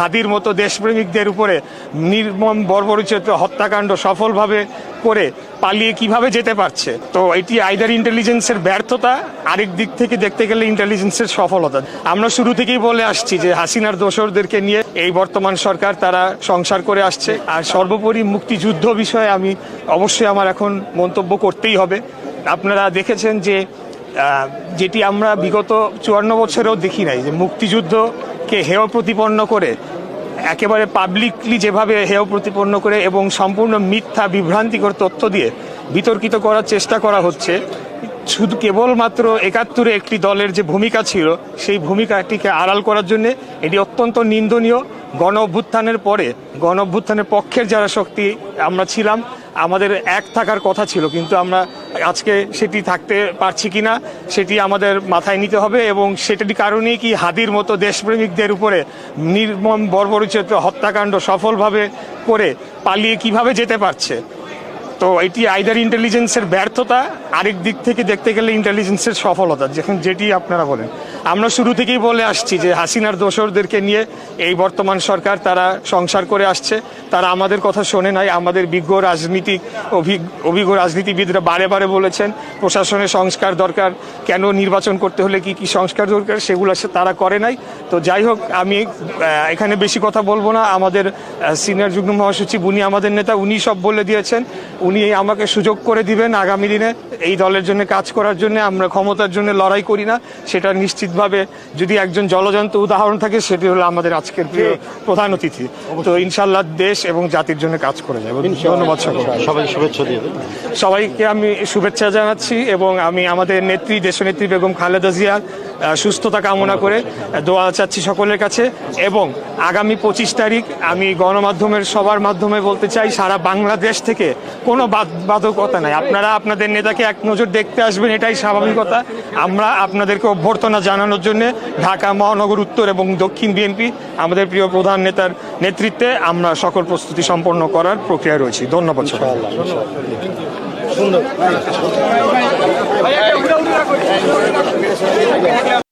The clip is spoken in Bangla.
হাদির মতো দেশপ্রেমিকদের উপরে নির্মম বর্বরচিত হত্যাকাণ্ড সফলভাবে করে পালিয়ে কীভাবে যেতে পারছে? তো এটি আইদার ইন্টেলিজেন্সের ব্যর্থতা, আরেক দিক থেকে দেখতে গেলে ইন্টেলিজেন্সের সফলতা। আমরা শুরু থেকেই বলে আসছি যে হাসিনার দোসরদেরকে নিয়ে এই বর্তমান সরকার তারা সংসার করে আসছে। আর সর্বোপরি মুক্তিযুদ্ধ বিষয়ে আমি অবশ্যই আমার এখন মন্তব্য করতেই হবে। আপনারা দেখেছেন যে যেটি আমরা বিগত চুয়ান্ন বছরেও দেখি নাই, যে মুক্তিযুদ্ধকে হেয় প্রতিপন্ন করে, একেবারে পাবলিকলি যেভাবে হেয় প্রতিপন্ন করে এবং সম্পূর্ণ মিথ্যা, বিভ্রান্তিকর তথ্য দিয়ে বিতর্কিত করার চেষ্টা করা হচ্ছে, শুধু কেবলমাত্র একাত্তরে একটি দলের যে ভূমিকা ছিল, সেই ভূমিকাটিকে আড়াল করার জন্য এটি অত্যন্ত নিন্দনীয়। গণ অভ্যুত্থানের পরে গণ অভ্যুত্থানের পক্ষের যারা শক্তি আমরা ছিলাম আমাদের এক থাকার কথা ছিল, কিন্তু আমরা আজকে সেটি থাকতে পারছি কিনা, সেটি আমাদের মাথায় নিতে হবে এবং সেটির কারণেই কি হাদির মতো দেশপ্রেমিকদের উপরে নির্মম বর্বরচিত হত্যাকাণ্ড সফলভাবে করে পালিয়ে কীভাবে যেতে পারছে? তো এটি আইদার ইন্টেলিজেন্সের ব্যর্থতা, আরেক দিক থেকে দেখতে গেলে ইন্টেলিজেন্সের সফলতা, যখন যেটি আপনারা বলেন। আমরা শুরু থেকেই বলে আসছি যে হাসিনার দোসরদেরকে নিয়ে এই বর্তমান সরকার তারা সংসার করে আসছে। তারা আমাদের কথা শোনে নাই, আমাদের বিজ্ঞ রাজনীতিক অভিজ্ঞ রাজনীতিবিদরা বারে বারে বলেছেন, প্রশাসনের সংস্কার দরকার, কেন নির্বাচন করতে হলে কি কি সংস্কার দরকার, সেগুলো তারা করে নাই। তো যাই হোক, আমি এখানে বেশি কথা বলব না। আমাদের সিনিয়র যুগ্ম মহাসচিব, উনি আমাদের নেতা, উনি সব বলে দিয়েছেন। উনি আমাকে সুযোগ করে দিবেন আগামী দিনে। এই দলের জন্য কাজ করার জন্য আমরা ক্ষমতার জন্য লড়াই করি না। সেটা নিশ্চিতভাবে যদি একজন জলজন্ত উদাহরণ থাকে সেটি হলো আমাদের আজকের প্রিয় প্রধান অতিথি। তো ইনশাল্লাহ দেশ এবং জাতির জন্য কাজ করে যাব। ধন্যবাদ সবাই শুভেচ্ছা দিয়ে সবাইকে আমি শুভেচ্ছা জানাচ্ছি এবং আমি আমাদের নেত্রী দেশনেত্রী বেগম খালেদা জিয়ার আহ, সুস্থতা কামনা করে দোয়া চাচ্ছি সকলের কাছে। এবং আগামী পঁচিশ তারিখ আমি গণমাধ্যমের সবার মাধ্যমে বলতে চাই, সারা বাংলাদেশ থেকে কোনো বাধকতা নাই। আপনারা আপনাদের নেতাকে এক নজর দেখতে আসবেন, এটাই স্বাভাবিকতা। আমরা আপনাদেরকে অভ্যর্থনা জানানোর জন্য ঢাকা, মহানগর, উত্তর এবং দক্ষিণ বিএনপি আমাদের প্রিয় প্রধান নেতার নেতৃত্বে আমরা সকল প্রস্তুতি সম্পন্ন করার প্রক্রিয়া রয়েছি। ধন্যবাদ সবাই সুন্দর।